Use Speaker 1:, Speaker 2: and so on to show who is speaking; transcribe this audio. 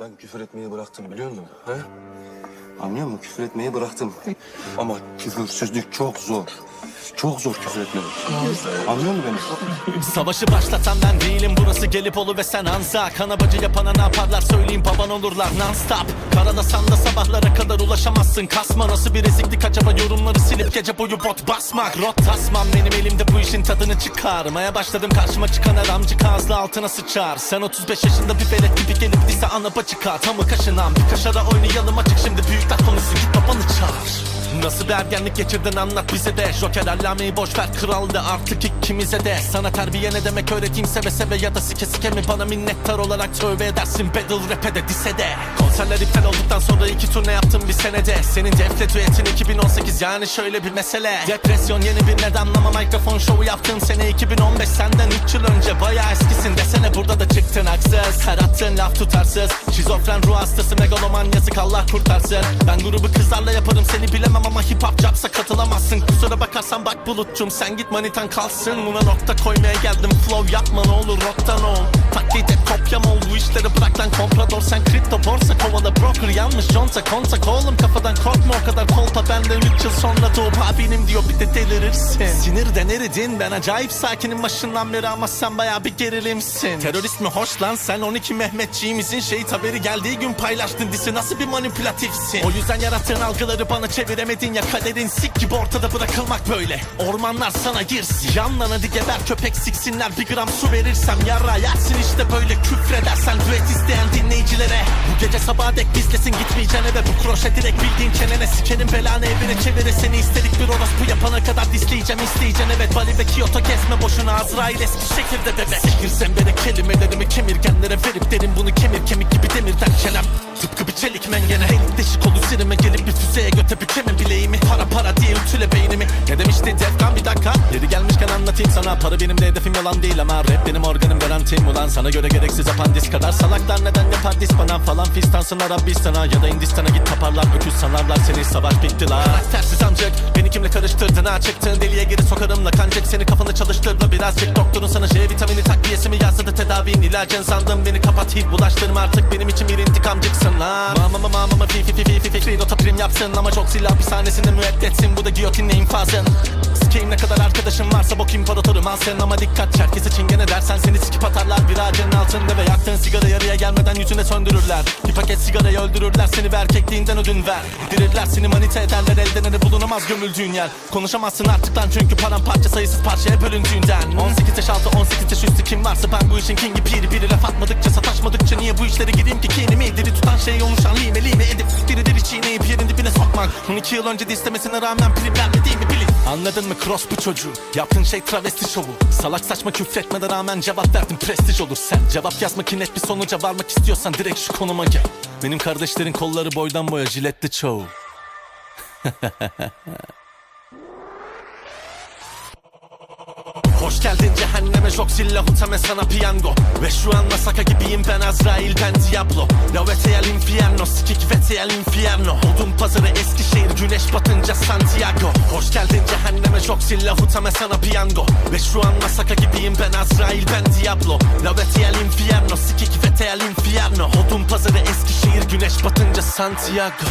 Speaker 1: Ben küfür etmeyi bıraktım biliyor musun? He? Anlıyor musun? Küfür etmeyi bıraktım. Ama küfürsüzlük çok zor. Çok zor küfür etmek. Anlıyor musun beni?
Speaker 2: Savaşı başlatan ben değilim. Burası gelip olu ve sen anza Kana bacı yapana ne yaparlar söyleyeyim baban olurlar. Non stop Karalasan da sabahlara kadar ulaşamazsın. Kasma nasıl bir eziklik acaba? Yorumları silip gece boyu bot basmak. Rot tasmam. Benim elimde bu işin tadını çıkarmaya başladım. Karşıma çıkan adamcı ağzı altına sıçar. Sen 35 yaşında bir velet gibi gelip lise ana bacı kağıt Tamı kaşınan bir kaşara oynayalım açık. Şimdi büyükler konuşsun git babanı çağır. Nasıl bir ergenlik geçirdin anlat bize de. Joker allameyi boş ver kraldı artık ikimize de. Sana terbiye ne demek öğreteyim seve seve ya da sike sike mi? Bana minnettar olarak tövbe edersin battle rap'e de dise de. Konserler iptal olduktan sonra iki turne yaptım bir senede? Senin defle düetin 2018 yani şöyle bir mesele. Depresyon yeni bir neden ama mikrofon şovu yaptığın sene 2015 Senden 3 yıl önce bayağı eskisin. Desene burada da çıktın haksız. Her attığın laf tutarsız. Şizofren ruh hastası megaloman yazık Allah kurtarsın. Ben grubu kızlarla yaparım seni bilemem ama hip hop capsa katılamazsın. Kusura bakarsan bak bulutçum sen git manitan kalsın. Buna nokta koymaya geldim flow yapma ne olur rocktan ol. Taklit et kopyam ol bu işleri bırak lan komprador. Sen kripto borsa kovala broker yanlış conta kontak Oğlum kafadan korkma o kadar kolpa benden 3 yıl sonra doğup abinim diyor bir de delirirsin. Sinirden eridin ben acayip sakinim. Başından beri ama sen baya bir gerilimsin. Terörist mi hoş lan sen? 12 Mehmetçiğimizin şehit haberi geldiği gün paylaştın disi nasıl bir manipülatifsin? O yüzden yarattığın algıları bana çeviremedin ya. Kaderin sik gibi ortada bırakılmak böyle. Ormanlar sana girsin. Yanlan hadi geber köpek siksinler. Bir gram su verirsem yara yersin. İşte böyle küfredersen düet isteyen dinleyicilere. Bu gece sabaha dek bizlesin. Gitmeyeceksin eve bu kroşe direkt bildiğin çenene. Sikenin belanı evine çevirir seni. İstedik bir orospu yapana kadar disleyeceğim isteyeceksin evet Bali ve Kyoto kesme boşuna. Azrail eski şekilde bebe. Sikirsen beni kelimelerimi kemirgenlere verip derim bunu kemir kemik gibi demirden çenem. Tıpkı bir çelik mengene Elik deşik olur sirime gelip bir füzeye göte bükeme bileğimi. Para para diye ütüle beynimi. Ne demişti Defkan? Bir dakika. Yeri gelmişken anlatayım sana. Para benim de hedefim yalan değil ama Rap benim organım garantim. Ulan Sana göre gereksiz apandis kadar Salaklar. Neden yapar dis bana falan fistansın Arabistan'a Ya da Hindistan'a git taparlar Öküz sanarlar seni. Savaş bitti la Karaktersiz amcık. Beni kimle karıştırdın ha çıktın. Deliye geri sokarım la kancık. Seni kafanı çalıştırma birazcık. Doktorun sana J vitamini takviyesi mi yazdı? Da tedavin ilacın sandım. Beni kapat hiç bulaştırma artık. Benim için bir intikamcıksın la Mama mama mama fi fi fi fi fi fikri nota prim yapsın Ama çok silah hapishanesinde müebbetsin Bu da giyotinle infazın. Sikeyim ne kadar arkadaşım varsa bok imparatorum al sen Ama dikkat herkese çingene dersen seni sikip atarlar. Bir ağacın altında ve yaktığın sigara yarıya gelmeden yüzüne söndürürler. Bir paket sigarayı öldürürler seni ve erkekliğinden ödün ver. Dirirler seni manita ederler elden ele bulunamaz gömüldüğün yer. Konuşamazsın artık lan çünkü paramparça sayısız parçaya bölündüğünden. 18 yaş altı 18 yaş üstü kim varsa ben bu işin kingi piri Biri laf atmadıkça sataşmadıkça niye bu işlere gireyim ki? Kinimi Diri tutan şey oluşan lime lime edip çiğneyip yerin dibine sokmak. 12 yıl önce de istemesine rağmen prim vermediğimi bilin. Anladın mı? Cross bu çocuğu. Yaptığın şey travesti şovu. Salak saçma küfretmene rağmen cevap verdin prestij olur. Sen Cevap yazmak ki net bir sonuca varmak istiyorsan direkt şu konuma gel. Benim kardeşlerin kolları boydan boya jiletli çoğu Hoş geldin cehenneme Joxilla hutame sana piyango. Ve şu an Masaka gibiyim ben Azrail ben Diablo. La vete al infierno sikik vete al infierno. Odun pazarı Eskişehir güneş batınca Santiago. Hoş geldin cehenneme Joxilla hutame sana piyango. Ve şu an Masaka gibiyim ben Azrail ben Diablo. La vete al infierno sikik vete al infierno. Odun pazarı Eskişehir güneş batınca Santiago